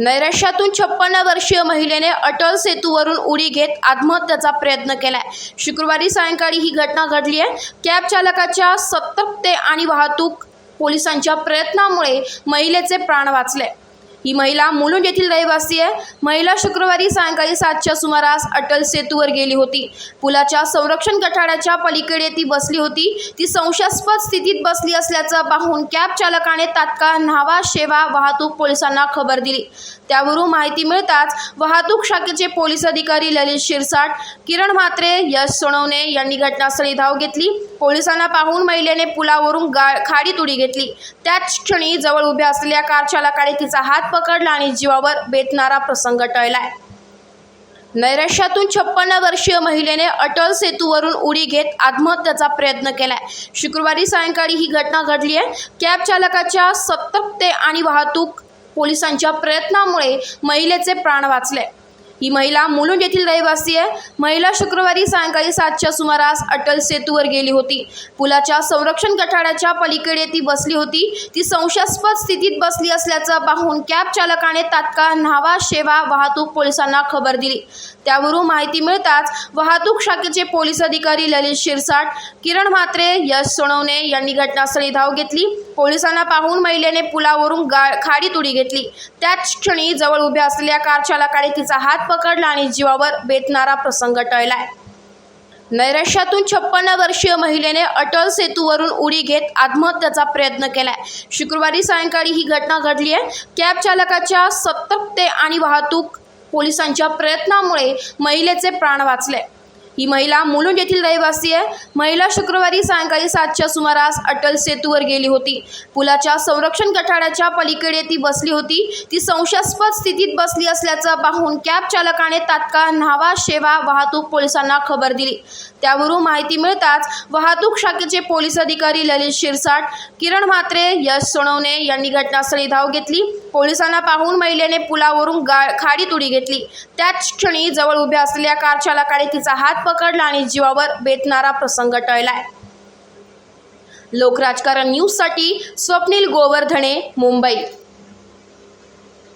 नैराश्यातून छप्पन्न वर्षीय महिलेने अटल सेतूवरून उडी घेत आत्महत्याचा प्रयत्न केलाय. शुक्रवारी सायंकाळी ही घटना घडली आहे. कॅब चालकाच्या सतर्कते आणि वाहतूक पोलिसांच्या प्रयत्नामुळे महिलेचे प्राण वाचले. ही महिला मुलुंड येथील रहिवासी आहे. महिला शुक्रवारी सायंकाळी सातच्या सुमारास अटल सेतूवर गेली होती. पुलाच्या संरक्षण कठाड्याच्या पलीकडे ती बसली होती. ती संशयास्पद स्थितीत बसली असल्याचं पाहून कॅब चालकाने तात्काळ न्हावा शेवा वाहतूक पोलिसांना खबर दिली. त्यावरून माहिती मिळताच वाहतूक शाखेचे पोलीस अधिकारी ललित शिरसाट किरण म्हात्रे यश सोनवणे यांनी घटनास्थळी धाव घेतली. पोलिसांना पाहून महिलेने पुलावरून गा खाडीत उडी घेतली. त्याच क्षणी जवळ उभ्या असलेल्या कार चालकाने तिचा हात पकडला आणि जीवावर बेतणारा प्रसंग टळलाय. नैराश्यातून छप्पन्न वर्षीय महिलेने अटल सेतूवरून उडी घेत आत्महत्याचा प्रयत्न केलाय. शुक्रवारी सायंकाळी ही घटना घडली आहे. कॅब चालकाच्या सतर्कते आणि वाहतूक पोलिसांच्या प्रयत्नामुळे महिलेचे प्राण वाचले. ही महिला मुलुंड येथील रहिवासी आहे. महिला शुक्रवारी सायंकाळी सातच्या सुमारास अटल सेतूवर गेली होती. पुलाच्या संरक्षण कठाड्याच्या पलीकडे ती बसली होती. ती संशयास्पद स्थितीत बसली असल्याचं पाहून कॅब चालकाने तात्काळ न्हावा शेवा वाहतूक पोलिसांना खबर दिली. त्यावरून माहिती मिळताच वाहतूक शाखेचे पोलीस अधिकारी ललित शिरसाट किरण म्हात्रे यश सोनवणे यांनी घटनास्थळी धाव घेतली. पोलिसांना पाहून महिलेने पुलावरून गा खाडीत उडी घेतली. त्याच क्षणी जवळ उभ्या असलेल्या कार चालकाने तिचा हात पकडला आणि जीवावर बेतणारा प्रसंग टळलाय. नैराश्यातून छप्पन्न वर्षीय महिलेने अटल सेतूवरून उडी घेत आत्महत्याचा प्रयत्न केलाय. शुक्रवारी सायंकाळी ही घटना घडली आहे कॅब चालकाच्या सतर्कते आणि वाहतूक पोलिसांच्या प्रयत्नामुळे महिलेचे प्राण वाचले. ही महिला मुलुंड येथील रहिवासी आहे. महिला शुक्रवारी सायंकाळी सातच्या सुमारास अटल सेतूवर गेली होती. पुलाच्या संरक्षण कठाड्याच्या पलीकडे ती बसली होती. ती संशयास्पद स्थितीत बसली असल्याचं पाहून कॅब चालकाने तात्काळ न्हावा शेवा वाहतूक पोलिसांना खबर दिली. त्यावरून माहिती मिळताच वाहतूक शाखेचे पोलीस अधिकारी ललित शिरसाट किरण म्हात्रे यश सोनवणे यांनी घटनास्थळी धाव घेतली. पोलिसांना पाहून महिलेने पुलावरून गा खाडीत उडी घेतली. त्याच क्षणी जवळ उभ्या असलेल्या कार चालकाने तिचा हात पकडला आणि जीवावर बेतणारा प्रसंग टळलाय. लोकराजकारण न्यूजसाठी स्वप्नील गोवर्धने मुंबई.